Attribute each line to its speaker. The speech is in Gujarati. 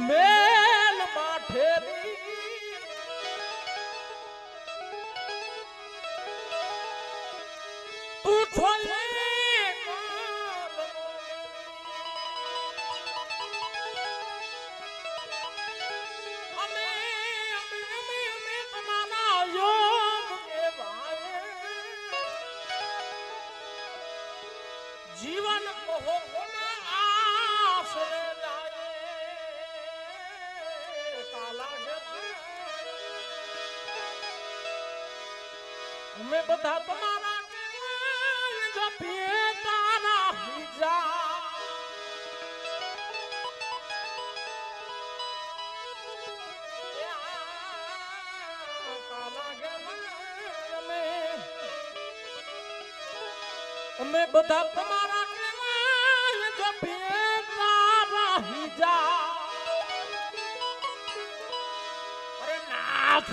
Speaker 1: મેલ માઠેરી તું છોલે અમે જીવન આશરે અમે બધા તમારા જપીએ તારા હિજા અમે. બધા તમારા જપીએ તારા હિજા અરે નાથ